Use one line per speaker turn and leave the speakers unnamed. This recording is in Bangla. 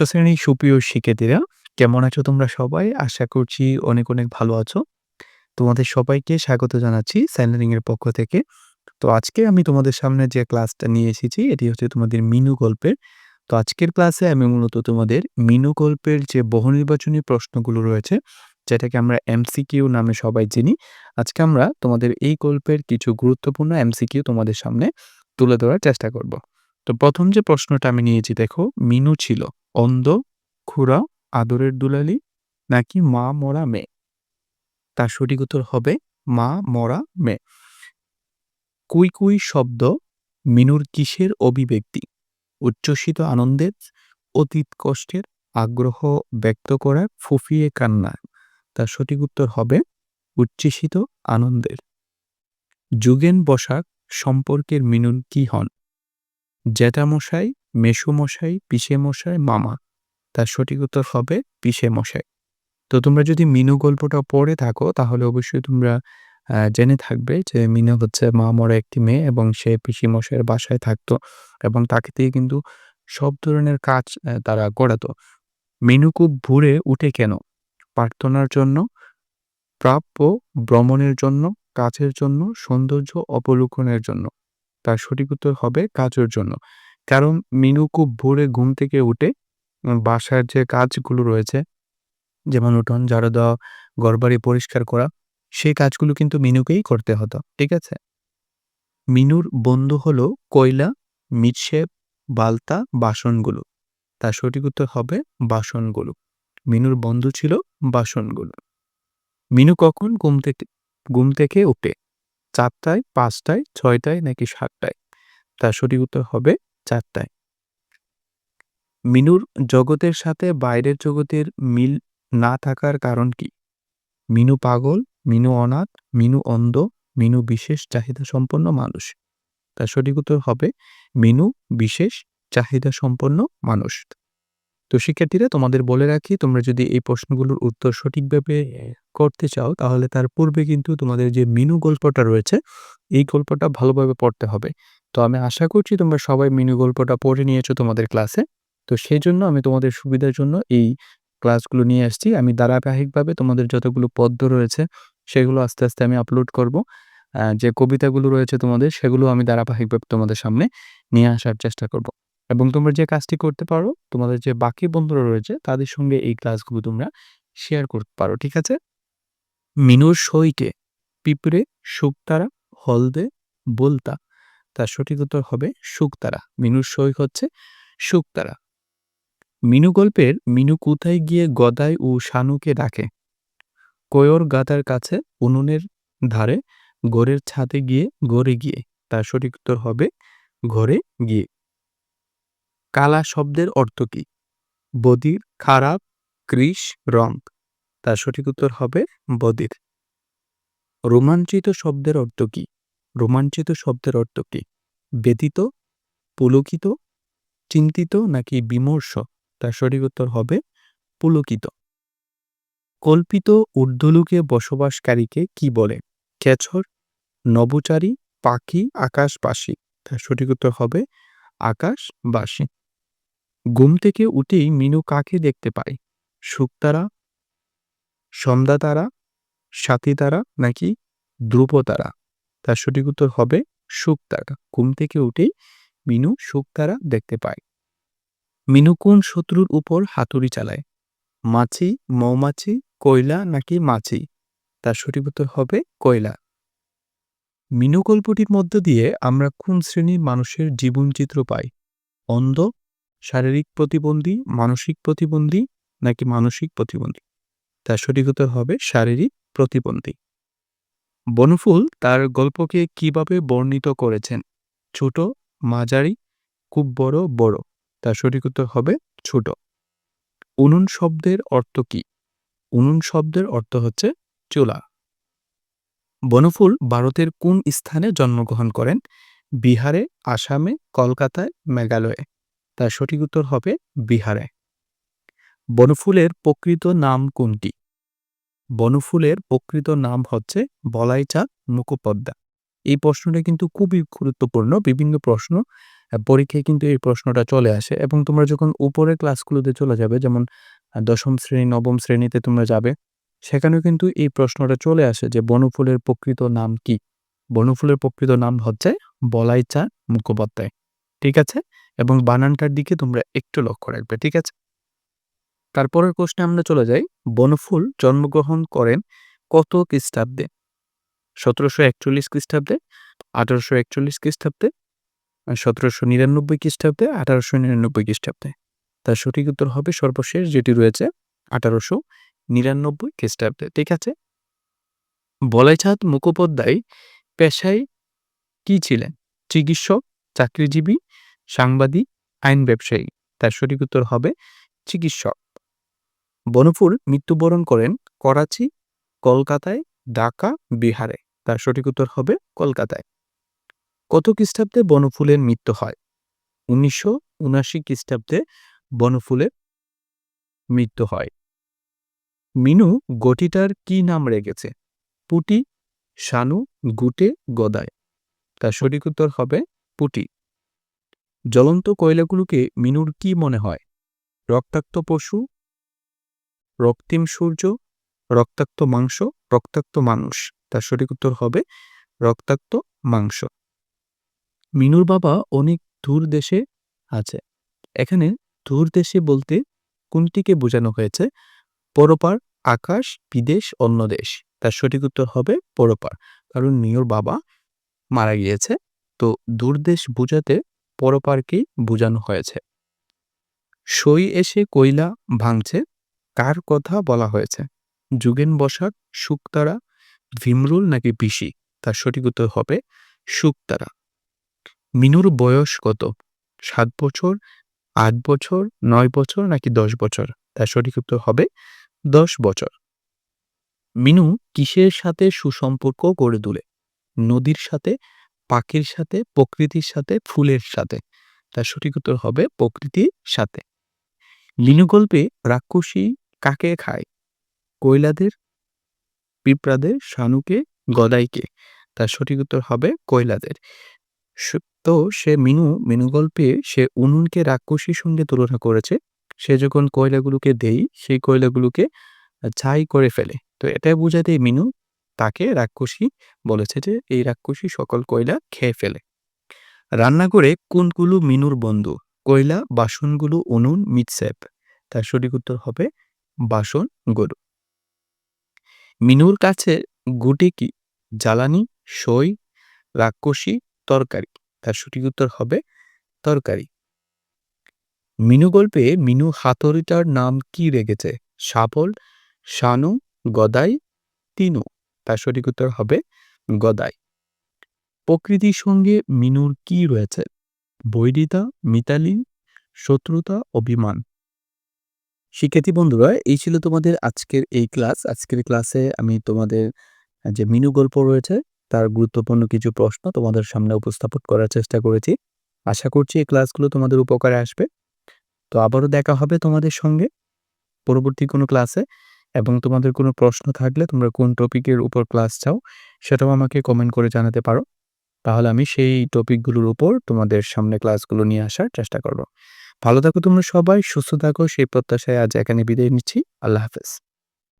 তো শ্রেণির সুপ্রিয় শিক্ষার্থীরা কেমন আছো তোমরা সবাই? আশা করছি অনেক, অনেক ভালো আছো। তোমাদের সবাইকে স্বাগত জানাচ্ছি সাইন এর পক্ষ থেকে। তো আজকে আমি তোমাদের সামনে যে ক্লাসটা নিয়ে এসেছি এটি হচ্ছে তোমাদের মিনু গল্পের। তো আজকের ক্লাসে আমি মূলত তোমাদের মিনু গল্পের যে বহুনির্বাচনী প্রশ্নগুলো রয়েছে যেটাকে আমরা এমসিকিউ নামে সবাই চিনি। আজকে আমরা তোমাদের এই গল্পের কিছু গুরুত্বপূর্ণ এমসিকিউ তোমাদের সামনে তুলে ধরার চেষ্টা করব। তো প্রথম যে প্রশ্নটা আমি নিয়েছি দেখো মিনু ছিল অন্ধ, খুড়া, আদরের দুলালি নাকি মা মরা মেয়ে? তার সঠিক উত্তর হবে মা মরা মেয়ে। কুই কুই শব্দ মিনুর কিসের অভিব্যক্তি? উচ্ছ্বসিত আনন্দের, অতীত কষ্টের, আগ্রহ ব্যক্ত করার, ফুফিয়ে কান্না তার সঠিক উত্তর হবে উচ্ছ্বসিত আনন্দের। যুগেন বসাক সম্পর্কের মিনুর কি হন? জ্যাঠামশাই, মেসোমশাই, পিসেমশাই, মামা। তার সঠিক উত্তর হবে পিসেমশাই। তো তোমরা যদি মিনু গল্পটা পড়ে থাকো তাহলে অবশ্যই তোমরা জেনে থাকবে যে মিনু হচ্ছে মা মরা একটি মেয়ে এবং সে পিসিমশাইয়ের বাসায় থাকতো এবং তাকে দিয়ে কিন্তু সব ধরনের কাজ তারা করাতো। মিনু খুব ভোরে উঠে কেন? প্রার্থনার জন্য, প্রাপ্য ভ্রমণের জন্য, কাজের জন্য, সৌন্দর্য অবলোকনের জন্য। তার সঠিক উত্তর হবে কাজের জন্য। কারণ মিনু খুব ভোরে ঘুম থেকে উঠে বাসার যে কাজগুলো রয়েছে যেমন উঠোন ঝাড়ু দেওয়া, ঘরবাড়ি পরিষ্কার করা, সেই কাজগুলো কিন্তু মিনুকেই করতে হতো। ঠিক আছে? মিনুর বন্ধু হলো কয়লা, মিটশেপ, বালতা, বাসনগুলো। তার সঠিক উত্তর হবে বাসনগুলো। মিনুর বন্ধু ছিল বাসনগুলো। মিনু কখন ঘুম থেকে ঘুম থেকে উঠে? চারটায়, পাঁচটায়, ছয়টায় নাকি সাতটায়? তার সঠিক উত্তর হবে চারটায়। মিনুর জগতের সাথে বাইরের জগতের মিল না থাকার কারণ কি? মিনু পাগল, মিনু অনাথ, মিনু অন্ধ, মিনু বিশেষ চাহিদা সম্পন্ন মানুষ। তার সঠিক উত্তর হবে মিনু বিশেষ চাহিদা সম্পন্ন মানুষ। তো শিক্ষার্থীরা তোমাদের বলে রাখি তোমরা যদি এই প্রশ্নগুলোর উত্তর সঠিকভাবে করতে চাও তাহলে তার পূর্বে কিন্তু তোমাদের যে মিনু গল্পটা রয়েছে এই গল্পটা ভালোভাবে পড়তে হবে। তো আমি আশা করছি তোমরা সবাই মিনু গল্পটা পড়ে নিয়েছো তোমাদের ক্লাসে। তো সেই জন্য আমি তোমাদের সুবিধার জন্য এই ক্লাসগুলো নিয়ে আসছি। আমি ধারাবাহিকভাবে তোমাদের যতগুলো পদ্য রয়েছে সেগুলো আস্তে, আস্তে আমি আপলোড করব। যে কবিতাগুলো রয়েছে তোমাদের সেগুলো আমি ধারাবাহিকভাবে তোমাদের সামনে নিয়ে আসার চেষ্টা করব। এবং তোমরা যে কাজটি করতে পারো তোমাদের যে বাকি বন্ধুরা রয়েছে তাদের সঙ্গে এই ক্লাসগুলো তোমরা শেয়ার করতে পারো। ঠিক আছে? মিনুর সইকে পিঁপড়ে, শুকতারা, হলদে, বলতা। তার সঠিক উত্তর হবে শুকতারা। মিনুর সই হচ্ছে শুকতারা। মিনু গল্পের মিনু কোথায় গিয়ে গদাই ও শানুকে ডাকে? কয়র গাদার কাছে উনুনের ধারে ঘরের ছাদে গিয়ে ঘরে গিয়ে তার সঠিক উত্তর হবে ঘরে গিয়ে কালা শব্দের অর্থ কি? বদির, খারাপ, কৃষ রং তার সঠিক উত্তর হবে বদির। রোমাঞ্চিত শব্দের অর্থ কি? রোমাঞ্চিত শব্দের অর্থ কি? ব্যতীত পুলকিত, চিন্তিত নাকি বিমর্ষ? তার সঠিক উত্তর হবে পুলকিত। কল্পিত ঊর্ধ্বলোকে বসবাসকারীকে কি বলে? খেছর, নবচারী, পাখি, আকাশবাসী। তার সঠিক উত্তর হবে আকাশবাসী। ঘুম থেকে উঠেই মিনু কাকে দেখতে পায়? শুকতারা সন্ধ্যা তারা সাথী তারা নাকি ধ্রুপতারা? তার সঠিক উত্তর হবে শুকতারা ঘুম থেকে উঠেই মিনু শুকতারা দেখতে পায়। মিনু কোন শত্রুর উপর হাতুড়ি চালায়? মাছি, মৌমাছি, কয়লা নাকি মাছি? তার সঠিক উত্তর হবে কয়লা। মিনু গল্পটির মধ্য দিয়ে আমরা কোন শ্রেণির মানুষের জীবনচিত্র পাই? অন্ধ শারীরিক প্রতিবন্ধী, মানসিক প্রতিবন্ধী নাকি মানসিক প্রতিবন্ধী? তার সঠিক উত্তর হবে শারীরিক প্রতিবন্ধী। বনফুল তার গল্পকে কীভাবে বর্ণিত করেছেন? ছোট, মাঝারি, খুব বড় বড়। তার সঠিক হবে ছোট। উনুন শব্দের অর্থ কি? উনুন শব্দের অর্থ হচ্ছে চুলা। বনফুল ভারতের কোন স্থানে জন্মগ্রহণ করেন? বিহারে, আসামে, কলকাতায়, মেঘালয়ে। তার সঠিক উত্তর হবে বিহারে বনফুলের প্রকৃত নাম কোনটি বনফুলের প্রকৃত নাম হচ্ছে বলাইচা মুখোপাধ্যায় এই প্রশ্নটা কিন্তু খুবই গুরুত্বপূর্ণ বিভিন্ন প্রশ্ন পরীক্ষায় কিন্তু এই প্রশ্নটা চলে আসে এবং তোমরা যখন উপরের ক্লাসগুলোতে চলে যাবে যেমন দশম শ্রেণি, নবম শ্রেণীতে তোমরা যাবে, সেখানেও কিন্তু এই প্রশ্নটা চলে আসে যে বনফুলের প্রকৃত নাম কি? বনফুলের প্রকৃত নাম হচ্ছে বলাইচা মুখোপাধ্যায়। ঠিক আছে? এবং বানানটার দিকে তোমরা একটু লক্ষ্য রাখবে। ঠিক আছে? তারপরের প্রশ্নে আমরা চলে যাই। বনফুল জন্মগ্রহণ করেন কত খ্রিস্টাব্দে? ১৭৪১ খ্রিস্টাব্দে, ১৮৪১ খ্রিস্টাব্দে, সতেরোশো নিরানব্বই খ্রিস্টাব্দে, ১৮৯৯ খ্রিস্টাব্দে। তার সঠিক উত্তর হবে সর্বশেষ যেটি রয়েছে ১৮৯৯ খ্রিস্টাব্দে। ঠিক আছে? বলাইচাঁদ মুখোপাধ্যায় পেশায় কি ছিলেন? চিকিৎসক, চাকরিজীবী, সাংবাদিক, আইন ব্যবসায়ী। তার সঠিক উত্তর হবে চিকিৎসক। বনফুল মৃত্যুবরণ করেন করাচি, কলকাতায়, ঢাকা, বিহারে। তার সঠিক উত্তর হবে কলকাতায়। কত খ্রিস্টাব্দে বনফুলের মৃত্যু হয়? ১৯৭৯ খ্রিস্টাব্দে বনফুলের মৃত্যু হয়। মিনু গটিটার কি নাম রেখেছে? পুটি, শানু, গুটে, গদায় তার সঠিক উত্তর হবে পুটি। জ্বলন্ত কয়লাগুলোকে মিনুর কি মনে হয়? রক্তাক্ত পশু, রক্তিম সূর্য, রক্তাক্ত মাংস, রক্তাক্ত মানুষ। তার সঠিক উত্তর হবে রক্তাক্ত মাংস। মিনুর বাবা অনেক দূর দেশে আছে। এখানে দূর দেশে বলতে কোনটিকে বোঝানো হয়েছে? পরপার, আকাশ, বিদেশ, অন্য দেশ। তার সঠিক উত্তর হবে পরপার। কারণ মিনুর বাবা মারা গিয়েছে। তো দূরদেশ বোঝাতে পরপারকেই বোঝানো হয়েছে। সই এসে কয়লা ভাঙছে কার কথা বলা হয়েছে? যুগেন বসাক, শুকতারা, ভিমরুল নাকি পিসি? তার সঠিক উত্তর হবে শুকতারা। মিনুর বয়স কত? সাত বছর, আট বছর, নয় বছর নাকি ১০ বছর? তার সঠিক উত্তর হবে ১০ বছর। মিনু কিসের সাথে সুসম্পর্ক গড়ে তোলে? নদীর সাথে, পাখির সাথে, প্রকৃতির সাথে, ফুলের সাথে। তার সঠিক উত্তর হবে প্রকৃতির সাথে। লিনু গল্পে রাক্ষসী কাকে খায়? কয়লাদের, পিঁপড়াদের, শানুকে, গদাইকে। তার সঠিক উত্তর হবে কয়লাদের। তো সে মিনু, মিনু গল্পে সে উনুনকে রাক্ষসীর সঙ্গে তুলনা করেছে। সে যখন কয়লাগুলোকে দেয়, সেই কয়লাগুলোকে ছাই করে ফেলে। তো এটাই বোঝাতে মিনু তাকে রাক্ষসী বলেছে যে এই রাক্ষসী সকল কয়লা খেয়ে ফেলে। রান্নাঘরে কোনগুলো মিনুর বন্ধু? কয়লা, বাসনগুলো, উনুন, মিটসেপ। তার সঠিক উত্তর হবে বাসন গরু মিনুর কাছে গুটি কি? জ্বালানি, সই, রাক্ষসী, তরকারি। তার সঠিক উত্তর হবে তরকারি। মিনু গল্পে মিনু হাতুড়িটার নাম কি রেখেছে? শাবল, শানু, গদাই, তিনু। তার সঠিক উত্তর হবে গদাই। প্রকৃতির সঙ্গে মিনুর কি রয়েছে? বৈরিতা, মিতালি, শত্রুতা, অভিমান। শিক্ষার্থী বন্ধুরা এই ছিল তোমাদের আজকের এই ক্লাস। আজকের ক্লাসে আমি তোমাদের যে মিনু গল্প রয়েছে তার গুরুত্বপূর্ণ কিছু প্রশ্ন তোমাদের সামনে উপস্থাপন করার চেষ্টা করেছি। আশা করছি এই ক্লাসগুলো তোমাদের উপকারে আসবে। তো আবারও দেখা হবে তোমাদের সঙ্গে পরবর্তী কোনো ক্লাসে এবং তোমাদের কোনো প্রশ্ন থাকলে তোমরা কোন টপিকের উপর ক্লাস চাও সেটাও আমাকে কমেন্ট করে জানাতে পারো। তাহলে আমি সেই টপিকগুলোর উপর তোমাদের সামনে ক্লাসগুলো নিয়ে আসার চেষ্টা করব। ভালো থাকো তোমরা সবাই, সুস্থ থাকো সেই প্রত্যাশায় আজ এখানে বিদায় নিচ্ছি। আল্লাহ হাফেজ।